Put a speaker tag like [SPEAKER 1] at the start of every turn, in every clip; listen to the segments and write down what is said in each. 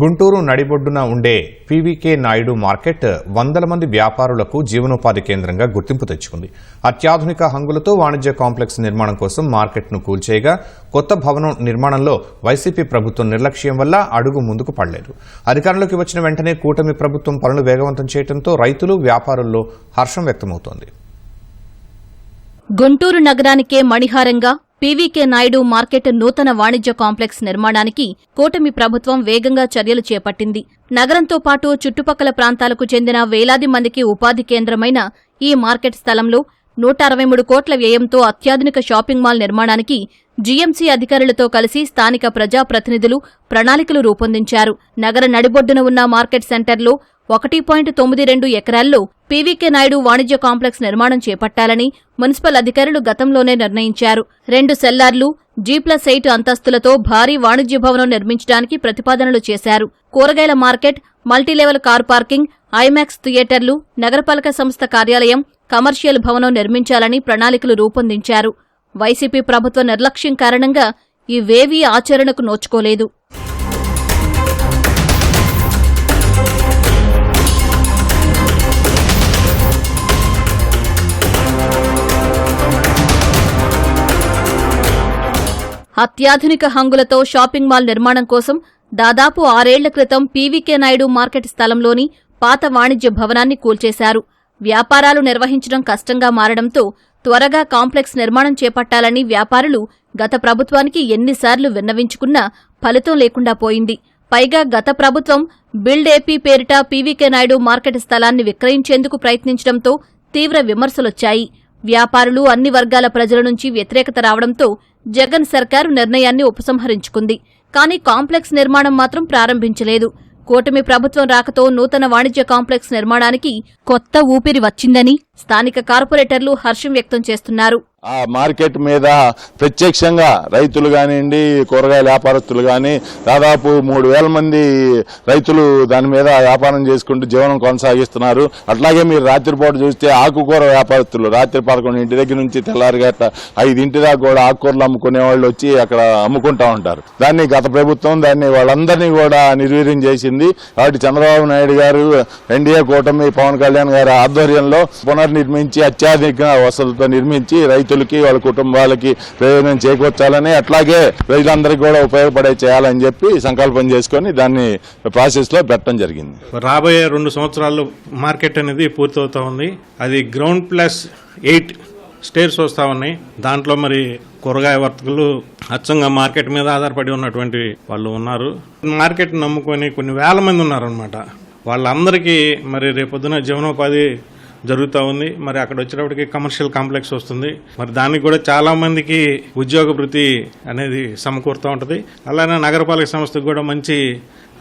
[SPEAKER 1] గుంటూరు నడిబొడ్డున ఉండే PVK Naidu market వందల మంది వ్యాపారులకు జీవనోపాధి కేంద్రంగా గుర్తింపు తెచ్చుకుంది. అత్యాధునిక హంగులతో వాణిజ్య కాంప్లెక్స్ నిర్మాణం కోసం మార్కెట్ను కూల్చేయగా కొత్త భవనం నిర్మాణంలో వైసీపీ ప్రభుత్వం నిర్లక్ష్యం వల్ల అడుగు ముందుకు పడలేదు. అధికారంలోకి వచ్చిన వెంటనే కూటమి ప్రభుత్వం పనులు వేగవంతం చేయడంతో రైతులు వ్యాపారుల్లో హర్షం వ్యక్తమవుతోంది.
[SPEAKER 2] గుంటూరు నగరానికే మణిహారంగా పీవీకే నాయుడు మార్కెట్ నూతన వాణిజ్య కాంప్లెక్స్ నిర్మాణానికి కూటమి ప్రభుత్వం వేగంగా చర్యలు చేపట్టింది. నగరంతో పాటు చుట్టుపక్కల ప్రాంతాలకు చెందిన వేలాది మందికి ఉపాధి కేంద్రమైన ఈ మార్కెట్ స్థలంలో నూట అరవై మూడు కోట్ల వ్యయంతో అత్యాధునిక షాపింగ్ మాల్ నిర్మాణానికి జీఎంసీ అధికారులతో కలిసి స్థానిక ప్రజాప్రతినిధులు ప్రణాళికలు రూపొందించారు. నగర నడిబొడ్డున ఉన్న మార్కెట్ సెంటర్లో ఒకటి పాయింట్ తొమ్మిది రెండు ఎకరాల్లో పీవీకే నాయుడు వాణిజ్య కాంప్లెక్స్ నిర్మాణం చేపట్టాలని మున్సిపల్ అధికారులు గతంలోనే నిర్ణయించారు. రెండు సెల్లార్లు జీ ప్లస్ ఎయిట్ అంతస్తులతో భారీ వాణిజ్య భవనం నిర్మించడానికి ప్రతిపాదనలు చేశారు. కూరగాయల market multilevel car parking IMAX థియేటర్లు నగరపాలక సంస్థ కార్యాలయం కమర్షియల్ భవనం నిర్మించాలని ప్రణాళికలు రూపొందించారు. వైసీపీ ప్రభుత్వ నిర్లక్ష్యం కారణంగా ఇవేవీ ఆచరణకు నోచుకోలేదు. అత్యాధునిక హంగులతో షాపింగ్ మాల్ నిర్మాణం కోసం దాదాపు ఆరేళ్ళ క్రితం పీవీకే నాయుడు మార్కెట్ స్థలంలోని పాత వాణిజ్య భవనాన్ని కూల్చేశారు. వ్యాపారాలు నిర్వహించడం కష్టంగా మారడంతో త్వరగా కాంప్లెక్స్ నిర్మాణం చేపట్టాలని వ్యాపారులు గత ప్రభుత్వానికి ఎన్నిసార్లు విన్నవించుకున్నా ఫలితం లేకుండా పోయింది. పైగా గత ప్రభుత్వం బిల్డ్ ఏపీ పేరిట పీవీకే నాయుడు మార్కెట్ స్థలాన్ని విక్రయించేందుకు ప్రయత్నించడంతో తీవ్ర విమర్శలొచ్చాయి. వ్యాపారులు అన్ని వర్గాల ప్రజల నుంచి వ్యతిరేకత రావడంతో జగన్ సర్కారు నిర్ణయాన్ని ఉపసంహరించుకుంది. కానీ కాంప్లెక్స్ నిర్మాణం మాత్రం ప్రారంభించలేదు. కూటమి ప్రభుత్వం రాకతో నూతన వాణిజ్య కాంప్లెక్స్ నిర్మాణానికి కొత్త ఊపిరి వచ్చిందని స్థానిక కార్పొరేటర్లు హర్షం వ్యక్తం చేస్తున్నారు.
[SPEAKER 3] ఆ మార్కెట్ మీద ప్రత్యక్షంగా రైతులు కానివ్వండి కూరగాయల వ్యాపారస్తులు కానీ దాదాపు మూడు వేల మంది రైతులు దాని మీద వ్యాపారం చేసుకుంటూ జీవనం కొనసాగిస్తున్నారు. అట్లాగే మీరు రాత్రిపూట చూస్తే ఆకుకూర వ్యాపారస్తులు రాత్రి పదకొండు ఇంటి దగ్గర నుంచి తెల్లారిగట్ట ఐదింటి దాకా కూడా ఆకుకూరలు అమ్ముకునే వాళ్ళు వచ్చి అక్కడ అమ్ముకుంటా ఉంటారు. దాన్ని గత ప్రభుత్వం దాన్ని వాళ్ళందరినీ కూడా నిర్వీర్యం చేసింది. కాబట్టి చంద్రబాబు నాయుడు గారు ఎన్డీఏ కూటమి పవన్ కళ్యాణ్ గారి ఆధ్వర్యంలో పునర్నిర్మించి అత్యాధునిక వసతులతో నిర్మించి రైతు రైతులకి వాళ్ళ కుటుంబాలకి ప్రయోజనం చేకూర్చాలని అట్లాగే ప్రజలందరికీ కూడా ఉపయోగపడే చేయాలని చెప్పి సంకల్పం చేసుకొని దాన్ని ప్రాసెస్లో పెట్టడం జరిగింది.
[SPEAKER 4] రాబోయే రెండు సంవత్సరాల్లో మార్కెట్ అనేది పూర్తవుతా ఉంది. అది గ్రౌండ్ ప్లస్ ఎయిట్ స్టేర్స్ వస్తూ ఉన్నాయి. దాంట్లో మరి కూరగాయ వర్తకులు అచ్చంగా మార్కెట్ మీద ఆధారపడి ఉన్నటువంటి వాళ్ళు ఉన్నారు. మార్కెట్ నమ్ముకొని కొన్ని వేల మంది ఉన్నారనమాట వాళ్ళందరికీ మరి రేపొద్దున జీవనోపాధి జరుగుతూ ఉంది. మరి అక్కడ వచ్చేటప్పటికి కమర్షియల్ కాంప్లెక్స్ వస్తుంది. మరి దానికి కూడా చాలా మందికి ఉద్యోగ వృత్తి అనేది సమకూరుతూ ఉంటుంది. అలానే నగరపాలక సంస్థకు కూడా మంచి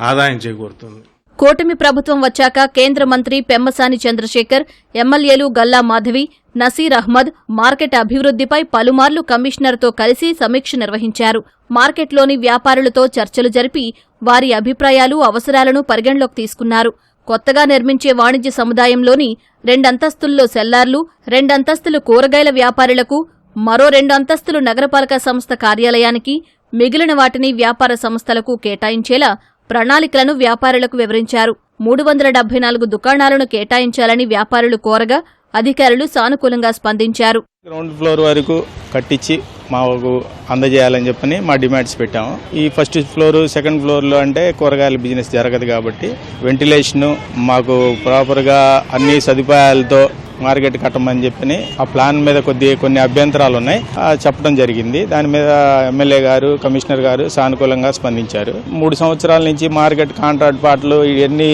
[SPEAKER 4] ఆదాయం చేకూరుతుంది.
[SPEAKER 2] కూటమి ప్రభుత్వం వచ్చాక కేంద్ర మంత్రి పెమ్మసాని చంద్రశేఖర్ ఎమ్మెల్యేలు గల్లా మాధవి నసీర్ అహ్మద్ మార్కెట్ అభివృద్దిపై పలుమార్లు కమిషనర్తో కలిసి సమీక్ష నిర్వహించారు. మార్కెట్లోని వ్యాపారులతో చర్చలు జరిపి వారి అభిప్రాయాలు అవసరాలను పరిగణలోకి తీసుకున్నారు. కొత్తగా నిర్మించే వాణిజ్య సముదాయంలోని రెండంతస్తుల్లో సెల్లార్లు రెండంతస్తులు కూరగాయల వ్యాపారులకు మరో రెండు అంతస్తులు నగరపాలక సంస్థ కార్యాలయానికి మిగిలిన వాటిని వ్యాపార సంస్థలకు కేటాయించేలా ప్రణాళికలను వ్యాపారులకు వివరించారు. మూడు వందల డెబ్బై నాలుగు దుకాణాలను కేటాయించాలని వ్యాపారులు కోరగా అధికారులు సానుకూలంగా స్పందించారు.
[SPEAKER 5] గ్రౌండ్ ఫ్లోర్ వరకు కట్టించి మాకు అందజేయాలని చెప్పని మా డిమాండ్స్ పెట్టాము. ఈ ఫస్ట్ ఫ్లోర్ సెకండ్ ఫ్లోర్లో అంటే కూరగాయల బిజినెస్ జరగదు కాబట్టి వెంటిలేషను మాకు ప్రాపర్గా అన్ని సదుపాయాలతో మార్కెట్ కట్టమని చెప్పని ఆ ప్లాన్ మీద కొద్ది కొన్ని అభ్యంతరాలు ఉన్నాయి. చెప్పడం జరిగింది. దాని మీద ఎమ్మెల్యే గారు కమిషనర్ గారు సానుకూలంగా స్పందించారు. మూడు సంవత్సరాల నుంచి మార్కెట్ కాంట్రాక్ట్ పాటలు ఇవన్నీ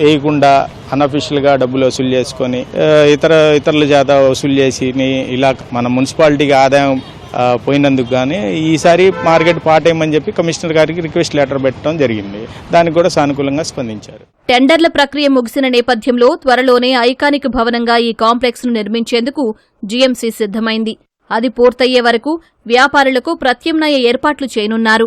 [SPEAKER 5] వేయకుండా అన్అఫీషియల్గా డబ్బులు వసూలు చేసుకొని ఇతర ఇతరుల చేత వసూలు చేసి ఇలా మన మున్సిపాలిటీకి ఆదాయం పోయినందుకు కానీ ఈసారి మార్కెట్ పాటేయమని చెప్పి కమిషనర్ గారికి రిక్వెస్ట్ లెటర్ పెట్టడం జరిగింది. దానికి కూడా సానుకూలంగా స్పందించారు.
[SPEAKER 2] టెండర్ల ప్రక్రియ ముగిసిన నేపథ్యంలో త్వరలోనే ఐకానిక్ భవనంగా ఈ కాంప్లెక్స్ను నిర్మించేందుకు జీఎంసీ సిద్ధమైంది. అది పూర్తయ్యే వరకు వ్యాపారులకు ప్రత్యామ్నాయ ఏర్పాట్లు చేయనున్నారు.